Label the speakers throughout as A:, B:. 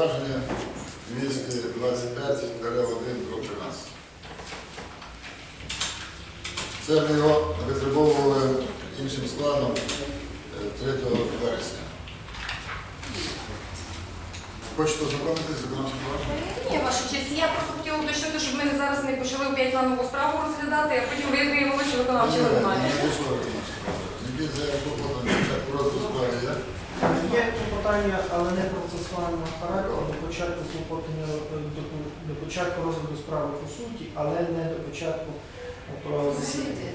A: зауваження 225 1 про 13. Це ми його витребовували іншим складом е, 3 вересня. Хочете ознайомитись з виконавчим планом?
B: Ні, ваша честь, я просто хотіла уточнити, щоб ми зараз не почали опять планову справу розглядати, а потім виявили, що виконавче
A: Ні,
B: виконання.
A: не вийшло виконавче право. Які заяви клопотання початку розгляду справи Є
C: але не процесуального характеру до початку клопотання е, до, до початку розгляду справи по суті, але не до початку е, засідання.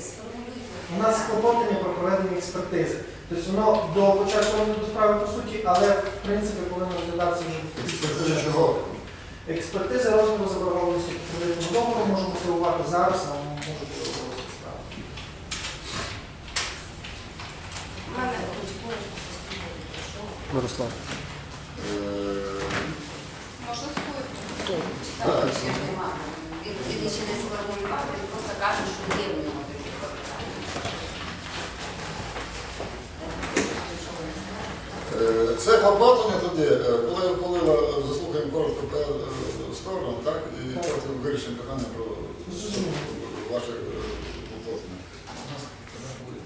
C: У нас клопотання про проведення експертизи. Тобто воно до початку розгляду справи по суті, але в принципі повинно розглядатися вже
A: Експертиза чого?
C: Експертиза розгляду заборгованості по кредитному договору може мотивувати зараз, а може бути розгляд справи.
B: У мене
D: Мирослав.
A: Е,
B: можна слухати.
E: Він він ще не сформулював, він просто каже, що є в нього такі запитання.
A: Е, Це клопотання тоді, е, коли коли заслухаємо коротко сторону, так, і потім вирішимо питання про е, клопотання.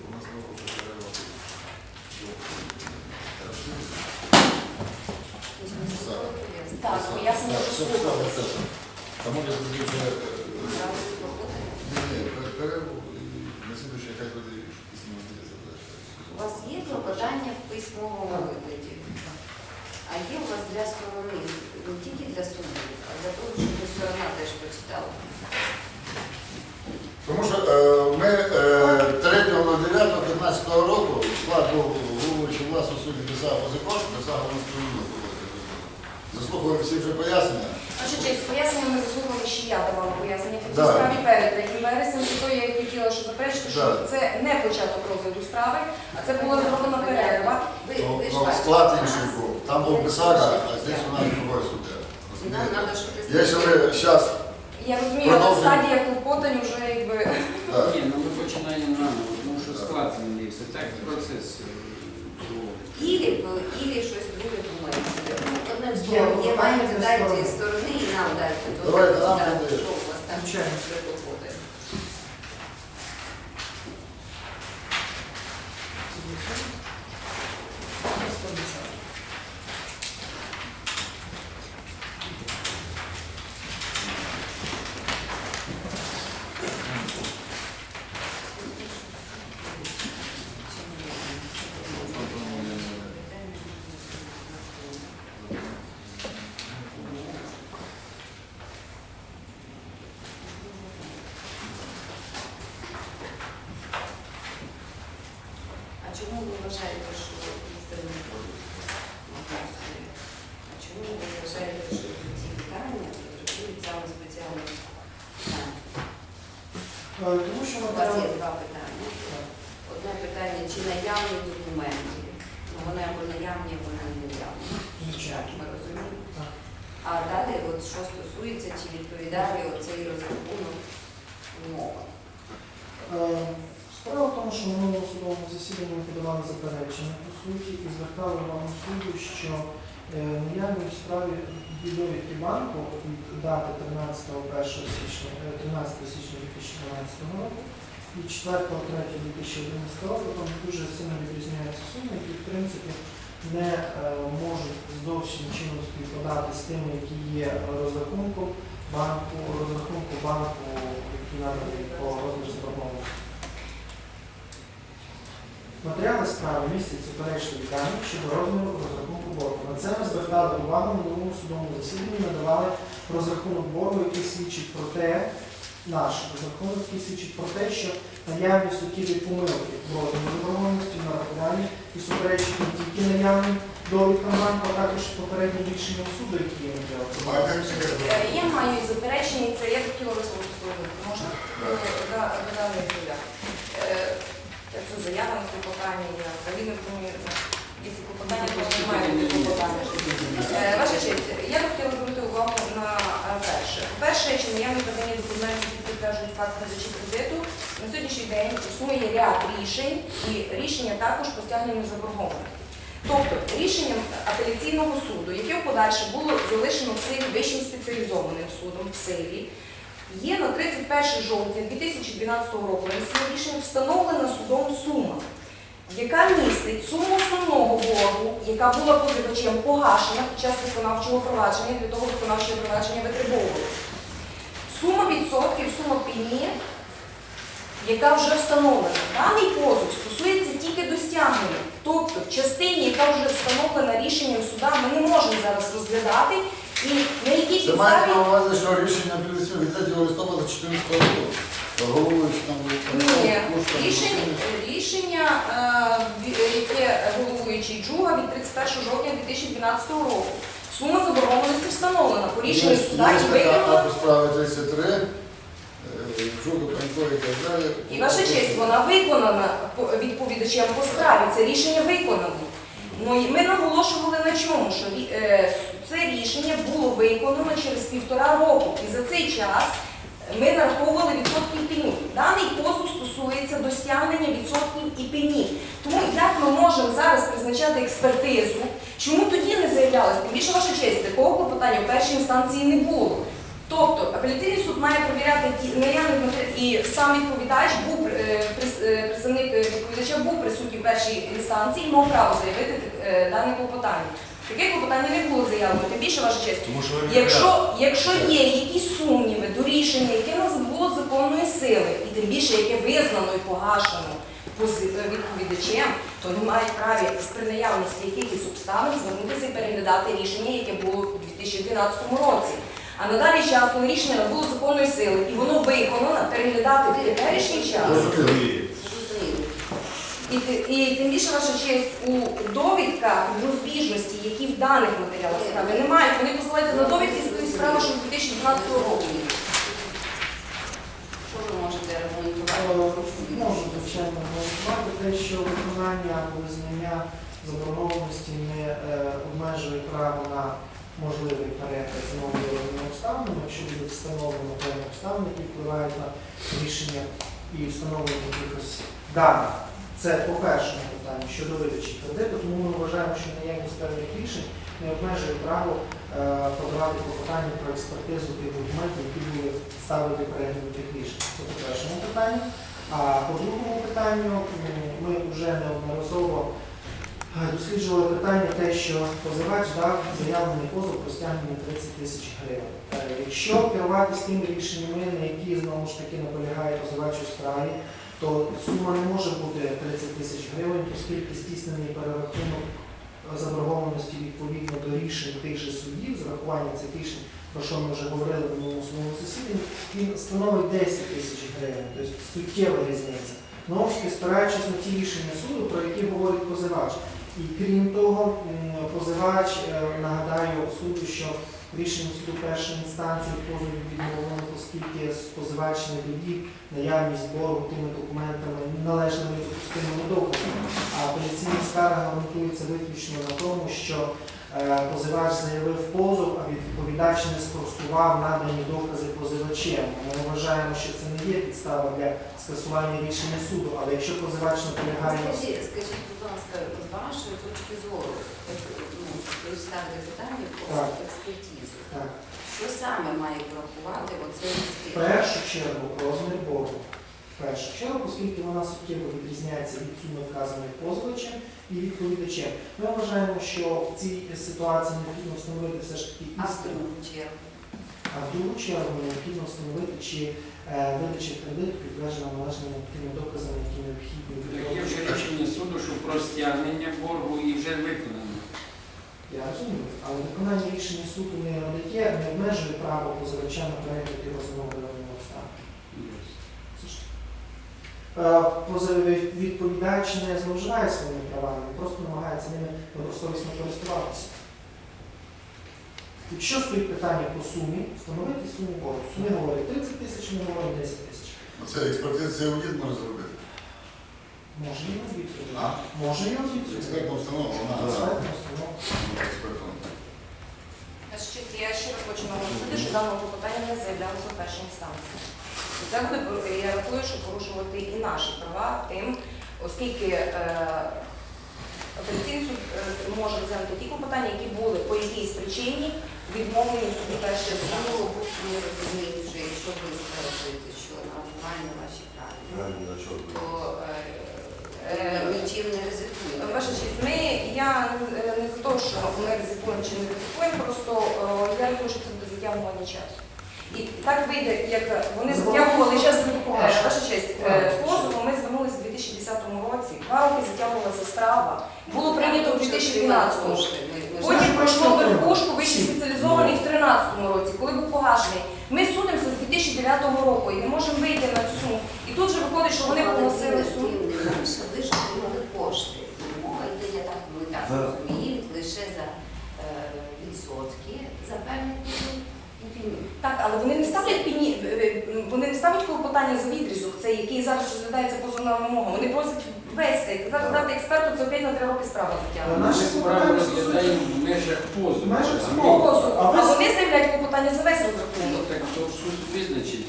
A: У нас коли буде?
B: Так.
A: Тому я тоді вже е, ні, ні, перерву і на слідуючий хай тоді після можливості
E: У вас є клопотання в письмовому вигляді? А є у вас для сторони, не тільки для суду, а для того, щоб сторона теж почитала.
A: Тому що е, ми е, 3.09.15 року склад був власну суді писав Позикош, писав на сторону. Заслухали всі вже пояснення.
B: Ваша честь, пояснення ми заслухали, ще я давала пояснення по
A: Да.
B: справі перед 3 вереснем, то я і хотіла, щоб заперечити, що
A: Да.
B: це не початок розгляду справи, а це була зроблена перерва.
E: Ви,
A: Ну,
E: ви ж
A: ну,
E: бачите,
A: склад інший був. Там був
E: є
A: а здесь у нас другой суддя.
E: Нам треба, щоб
A: Якщо ви зараз
B: Я розумію, на
A: Продовжуємо.
B: стадія клопотань вже якби
F: Ні, ну ми починаємо наново, тому що склад змінився. Так процес е,
E: Ілі, ілі щось друге думаєте. Ну,
C: є
E: маєте дайте
C: сторони.
E: і нам дайте. то,
A: Давайте.
E: Що у вас там
C: Звичайно.
E: виходить? А чому ви вважаєте, що відсторонні А чому ви вважаєте, що ці питання потребують саме спеціального питання?
C: Е, Тому що
E: У вас є два питання. Одне питання, чи наявні документи. Ну, вони або наявні, або не наявні. Ми розуміємо. А далі, от що стосується, чи відповідає оцей розрахунок умовам.
C: Е, Справа в тому, що судовому засіданні ми подавали заперечення по суті і звертали увагу суду, що е, наявні в справі відовідки банку від дати 13 січня, е, 13 січня 2012 року і 4.3.2011 року, там дуже сильно відрізняються суми, які в принципі не е, можуть зовсім чином співпадати з тими, які є розрахунком банку, розрахунку банку, які надані по розміру заборгованості. Матеріали справи містять суперечливі дані щодо розміру розрахунку боргу. На це ми звертали увагу на минулому судовому засіданні, надавали розрахунок боргу, який свідчить про те, наш розрахунок, який свідчить про те, що наявні суттєві помилки в розмірі заборгованості на рахуванні і суперечить не тільки наявним довідкам банку, а також попереднім рішенням суду, які є матеріали.
A: маєте
B: Е. Я маю заперечення, і це я хотіла висловити. Можна?
A: Так.
B: Це заява на клопотання, я взагалі не розумію. Якщо клопотання, то немає бути клопотання. Е, Ваша честь, я б хотіла звернути увагу на е, перше. Перше, чи наявні подані документів, які підтверджують факт видачі кредиту, на сьогоднішній день існує ряд рішень, і рішення також по стягненню заборгованості. Тобто рішенням апеляційного суду, яке в подальше було залишено в силі вищим спеціалізованим судом в силі, є на 31 жовтня 2012 року на цьому рішенні встановлена судом сума, яка містить суму основного боргу, яка була позивачем погашена під час виконавчого провадження, для того виконавче провадження витребовувалося. Сума відсотків, сума пені, яка вже встановлена. Даний позов стосується тільки до стягнення. Тобто в частині, яка вже встановлена рішенням суда, ми не можемо зараз розглядати і на якій
A: Це має
B: підставі.
A: на увазі, що рішення апеляційного від 3 листопада 2014 року. Головуючи там
B: Ні, рішення, рішення е, ві- яке головуючий Джуга від 31 жовтня 2012 року. Сума заборгованості встановлена по рішенню суда і виконана.
A: по справі 33, е, Панько і так далі.
B: І ваша честь, вона виконана по- відповідачем по справі. Це рішення виконано. Ну ми наголошували на чому, що е, це рішення було виконано через півтора року. І за цей час ми нараховували відсотки і пені. Даний позов стосується до стягнення відсотків і пені. Тому як ми можемо зараз призначати експертизу? Чому тоді не заявлялося? Тим більше ваша честь, такого клопотання в першій інстанції не було. Тобто апеляційний суд має перевіряти ті наявних матері- і сам відповідач був е, е, представник е, відповідача був присутній в першій інстанції і мав право заявити дане клопотання. Таке клопотання не було заявлено, тим більше ваша честь. Якщо, якщо є якісь сумніви до рішення, яке нас було законної сили, і тим більше яке визнано і погашено відповідачем, то не мають праві при наявності якихось обставин звернутися і переглядати рішення, яке було у 2012 році. А на даний час, коли рішення набуло законної сили і воно виконано, переглядати в теперішній час. І, і тим більше ваша честь у довідках розбіжності, які в даних матеріалах справи немає, вони посилаються на довідки з справи, що з 2012 року.
E: Що ви можете
C: Е,
E: аргументувати?
C: Можу, звичайно, аргументувати те, що виконання або визнання заборгованості не е, обмежує право на можливий перегляд з новими обставинами, якщо буде встановлено певні обставини, які впливають на рішення і встановлення якихось даних. Це по першому питанню щодо видачі кредиту, тому ми вважаємо, що наявність певних рішень не обмежує право е, подавати клопотання про експертизу тих документів, які були ставити перегляду тих рішень. Це по першому питанню. А по другому питанню ми вже неодноразово досліджували питання те, що позивач дав заявлений позов про стягнення 30 тисяч гривень. Е, Якщо керуватися тими рішеннями, на які знову ж таки наполягає позивач у справі, то сума не може бути 30 тисяч гривень, оскільки здійснений перерахунок заборгованості відповідно до рішень тих же судів, з рахуванням цих рішень, про що ми вже говорили в минулому своєму засіданні, він становить 10 тисяч гривень, тобто суттєва різниця. Знову ж таки, спираючись на ті рішення суду, про які говорить позивач. І крім того, позивач, е, нагадаю суду, що рішення суду першої інстанції позову відмовлено, оскільки позивач не довів наявність збору тими документами належними допустимими доказами. А апеляційна скарга гарантується виключно на тому, що позивач заявив позов, а відповідач не спростував надані докази позивачем. Ми вважаємо, що це не є підстава для скасування рішення суду, але якщо позивач наполягає
E: Скажіть, скажіть, будь ласка, з вашої точки зору, ну, ви ж ставите питання про експертизу.
C: так,
E: Що саме має врахувати оцей
C: в першу чергу розмір боргу. В першу чергу, оскільки вона суттєво відрізняється від суми вказаних позивачем і відповідачем. Ми вважаємо, що в цій ситуації необхідно встановити все ж таки
E: А в
C: істину.
E: другу чергу?
C: А в другу чергу необхідно встановити, чи е, видача кредиту підтверджена належними тими доказами, які необхідні
F: Є вже рішення суду, що про стягнення боргу і вже виконано.
C: Я розумію, але виконання рішення суду не дає, не обмежує право позивача на перегляд його замовленого обставин. Це ж, е, Відповідач не зловживає своїми правами, він просто намагається ними добросовісно користуватися. Якщо стоїть питання по сумі, встановити суму боргу. Суми говорять 30 тисяч, ми говоримо 10 тисяч.
A: Це експертиза цей аудит може зробити.
C: Може і робити.
A: А?
C: Може і робити.
A: Експертна установа, вона
C: Експертна установа.
A: експертна.
B: Я ще раз хочу наголосити, що дане клопотання не заявлялося в першій інстанції. І це буде, я рахую, що порушувати і наші права тим, оскільки е, Апеляційний суд е, може розглянути ті клопотання, які були по якійсь причині відмовлені в суді першої
E: Ну, ми розуміємо вже, якщо ви стверджуєте, що нормально ваші правильні, то е, е, нічим не ризикуємо.
B: Ваша честь, ми, я не, за те, що ми ризикуємо чи не ризикуємо, просто я думаю, що це буде затягування часу. І так вийде, як вони затягували час. Е, Ваша честь, е, позовом ми звернулися у 2010 році, два роки затягувалася справа, було прийнято у 2012 році. Потім пройшло верхушку вищий спеціалізований в 2013 році, коли був погашений. Ми судимося з 2009 року і не можемо вийти на цю суму. І тут же виходить, що вони погасили суму.
E: Ви ж отримали кошти. Мова йде, я так, ми лише за е, відсотки за період.
B: Так, але вони не ставлять пені, е, е, вони не ставлять клопотання за відрізок, цей, який зараз розглядається позовна вимога. Вони просять весь цей. Зараз дати експерту, це опять на три роки справа затягнути.
C: Наші клопотання
F: розглядаємо в межах позову.
C: Межах
F: а
C: справи.
F: ми-
B: По позову.
C: А
B: А
C: ви-
B: вони заявляють клопотання за весь
F: Ну,
B: розрахунок.
F: так то суд визначить.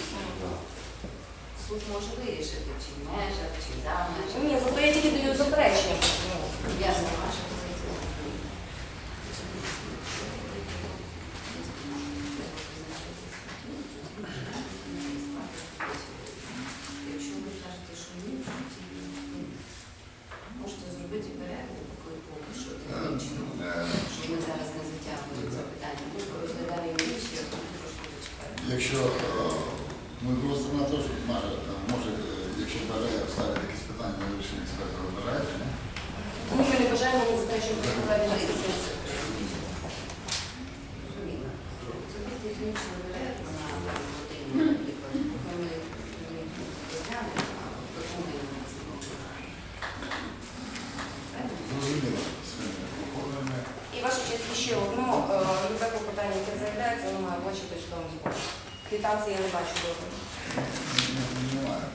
E: Суд може вирішити, чи в межах, чи за межами.
B: Ні, зато я тільки даю заперечення. Ну,
E: Ясно, ваша позиція. Якщо ви кажете, що ні, тоді ні. можете зробити перерву, поки поки що технічно,
A: Е,
E: щоб ми зараз не затягували це питання. Ми порозглядаємо інші, а потім трошки зачекаємо.
A: Якщо е, ну, друга сторона теж може, е, може, е, якщо бажає ставити якісь питання на вирішення інспектора, бажаєте, ні?
B: Ми не бажаємо, ми заперечуємо про проведення
E: Зрозуміло. Це технічна перерва на годину, наприклад, поки ми не розглянемо, а подумаємо над цим. Правильно?
A: Зрозуміло своїми походами.
B: І ваша честь ще одно, е, любе клопотання, яке заявляється, воно має бачити судовому збору. Квитанції я не бачу добре.
A: Немає.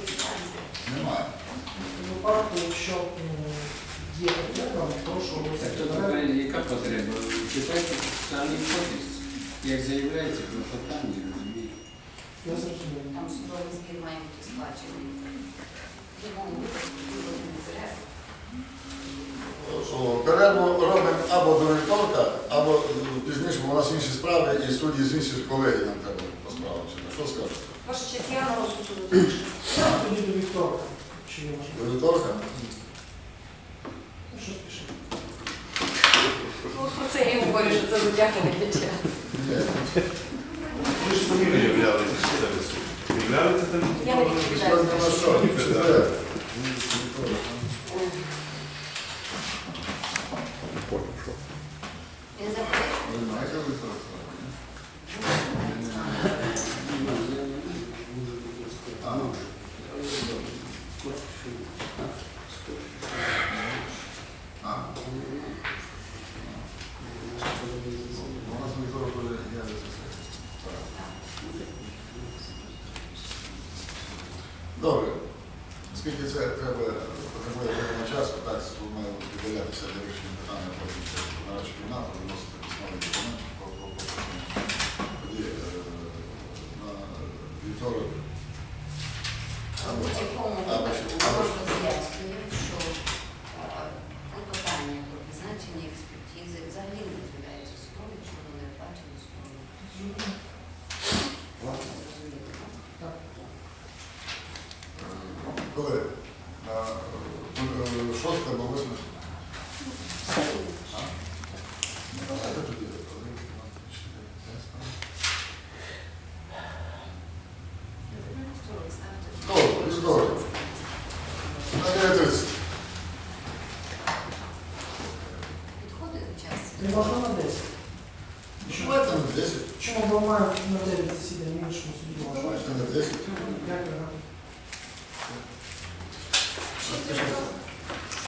E: Інстанція.
A: Немає.
C: В випадку, якщо м, є потреба, прошу
F: Так
C: оголосити
F: то
C: перерву.
F: така яка потреба? Читайте самий кодекс. Як заявляється клопотання, розумієте?
C: Я зрозумів.
E: Там судовий збір має бути сплачений. Виводимо перерву.
A: Робимо або до вівторка, або е, пізніше, бо у нас інші справи і судді з інших колегій нам треба по справам. Що скажете?
B: Ваша честь, я на розсуд суду.
C: Тоді до вівторка. Чи ви можете?
A: До вівторка?
C: Ну, що спішити?
B: Ну, Про це я і говорю, що це затягнення часу.
A: Ні.
D: Ви ж самі виявляли що це ви Виявляли це там?
B: Я не відповідаю.
E: Він заперечує.
A: Ви знаєте вівторок?